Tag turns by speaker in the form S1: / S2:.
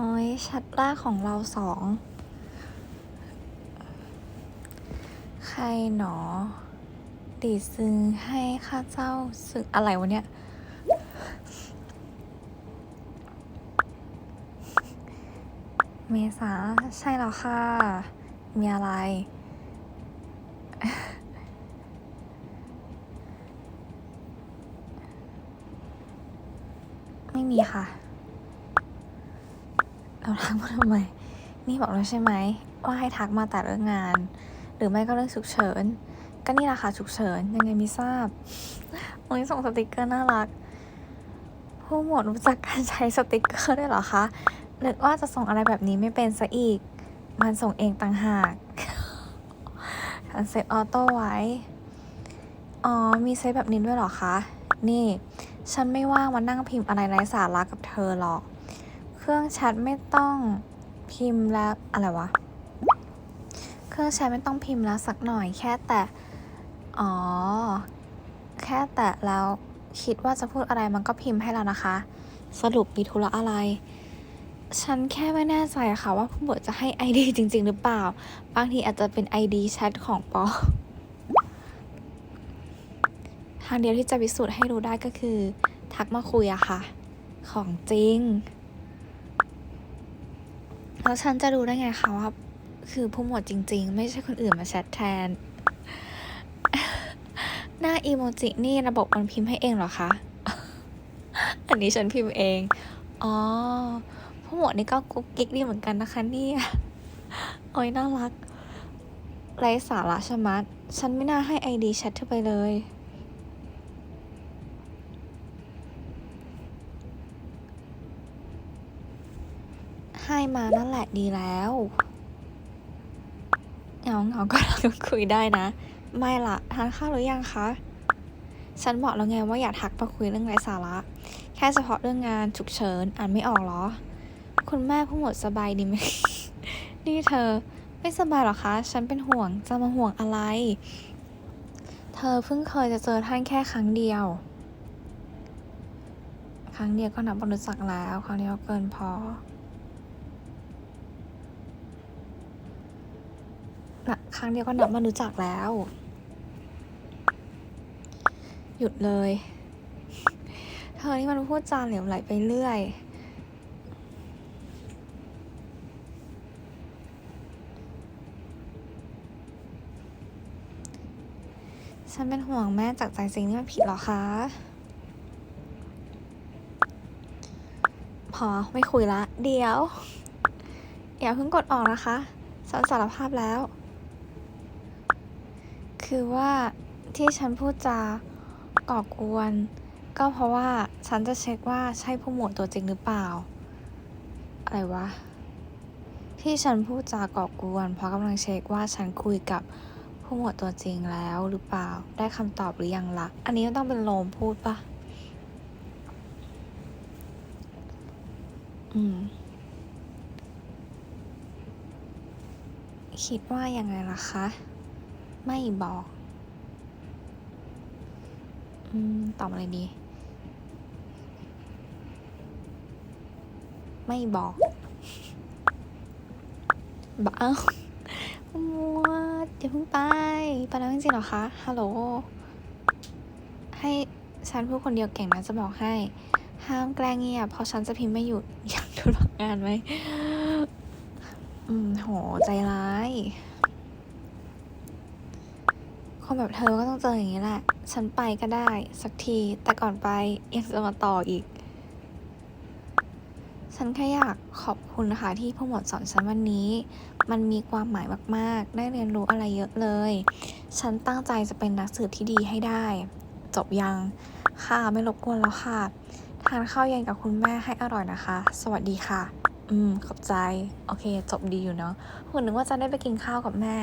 S1: อ้ยชัดแรกของเราสอง ใครหนอดีดซึงให้ข้าเจ้าสึกอะไรวะเนี่ย เมษาใช่แล้วค่ะ มีอะไร ไม่มีค่ะ เราทักมาทำไม นี่บอกแล้วใช่ไหม ว่าให้ทักมาแต่เรื่องงาน หรือไม่ก็เรื่องฉุกเฉิน ก็นี่แหละค่ะฉุกเฉิน ยังไงไม่ทราบโอ้ยส่งสติกเกอร์น่ารัก ผู้หมวดรู้จักการใช้สติกเกอร์ได้วยเหรอคะนึกว่าจะส่งอะไรแบบนี้ไม่เป็นซะอีก มันส่งเองต่างหากฉันเซ็ตออโต้ไว้ อ๋อ มีเซตแบบนี้ด้วยเหรอคะ นี่ ฉันไม่ว่างมานั่งพิมพ์อะไรไร้สาระกับเธอหรอก เครื่องแชทไม่ต้องพิมพ์แล้วอะไรวะ เครื่องแชทไม่ต้องพิมพ์แล้วสักหน่อยแค่แต่อ๋อ แค่แต่แล้วคิดว่าจะพูดอะไรมันก็พิมพ์ให้แล้วนะคะ สรุปมีธุระอะไร ฉันแค่ไม่แน่ใจอะค่ะว่าผู้บทจะให้ ID จริง ๆ หรือเปล่า บางทีอาจจะเป็น ID แชทของปอ ทางเดียวที่จะพิสูจน์ให้รู้ได้ก็คือ ทักมาคุยอะค่ะ ของจริง แล้วฉันจะรู้ได้ไงคะว่าคือผู้หมวดจริง ๆ ไม่ใช่คนอื่นมาแชทแทน หน้าอีโมจินี่ระบบมันพิมพ์ให้เองเหรอคะ อันนี้ฉันพิมพ์เอง อ๋อ ผู้หมวดนี่ก็กุ๊กกิ๊กดีเหมือนกันนะคะเนี่ยโอ้ยน่ารัก ไรสาระชะมัด ฉันไม่น่าให้ไอดีแชทเธอไปเลย ให้มานั่นแหละดีแล้วเหงาเหงาก็เราคุยได้นะ ไม่ละทานข้าวหรือยังคะฉันบอกแล้วไงว่าอย่าทักมาคุยเรื่องไร้สาระ แค่เฉพาะเรื่องงานฉุกเฉินอ่านไม่ออกหรอ คุณแม่ผู้หมดสบายดีไหมนี่เธอ ไม่สบายหรอคะ ฉันเป็นห่วงจะมาห่วงอะไร เธอเพิ่งเคยจะเจอท่านแค่ครั้งเดียว ครั้งเดียวก็นับว่ารู้จักแล้ว ครั้งเดียวเกินพอ นะครั้งเดียวก็นับว่ารู้จักแล้ว หยุดเลย เธอนี่มันพูดจาเหลวไหลไปเรื่อย ฉันเป็นห่วงแม่จากใจจริงนี่มันผิดหรอคะ พอไม่คุยละ เดี๋ยว อย่าเพิ่งกดออกนะคะฉันสารภาพแล้ว คือว่าที่ฉันพูดจาก่อกวน ก็เพราะว่าฉันจะเช็คว่าใช่ผู้หมวดตัวจริงหรือเปล่า อะไรวะ ที่ฉันพูดจาก่อกวน เพราะกำลังเช็คว่าฉันคุยกับผู้หมวดตัวจริงแล้วหรือเปล่า ได้คำตอบหรือยังละ่ะ อันนี้ต้องเป็นโลมพูดปะอืม คิดว่ายังไงล่ะคะ ไม่บอก อืม ตอบอะไรดี ไม่บอกบอกเอ้ามัวอย่าเพิ่งไป ไปแล้วจริงๆหรอคะ ฮัลโหล ให้ฉันพูดคนเดียวเก่งนะจะบอกให้ ห้ามแกล้งเงียบเพราะฉันจะพิมพ์ไม่หยุด อยากดูหลักงานไหม อืม โห ใจร้าย คนแบบเธอก็ต้องเจออย่างนี้แหละ ฉันไปก็ได้ สักที แต่ก่อนไปยังจะมาต่ออีก ฉันแค่อยากขอบคุณนะคะที่ผู้หมวดสอนฉันวันนี้ มันมีความหมายมากๆ ได้เรียนรู้อะไรเยอะเลย ฉันตั้งใจจะเป็นนักสืบที่ดีให้ได้ จบยัง ค่ะ ไม่รบกวนแล้วค่ะ ทานข้าวเย็นกับคุณแม่ให้อร่อยนะคะ สวัสดีค่ะ อืม ขอบใจ โอเค จบดีอยู่เนาะคุณนึกว่าจะได้ไปกินข้าวกับแม่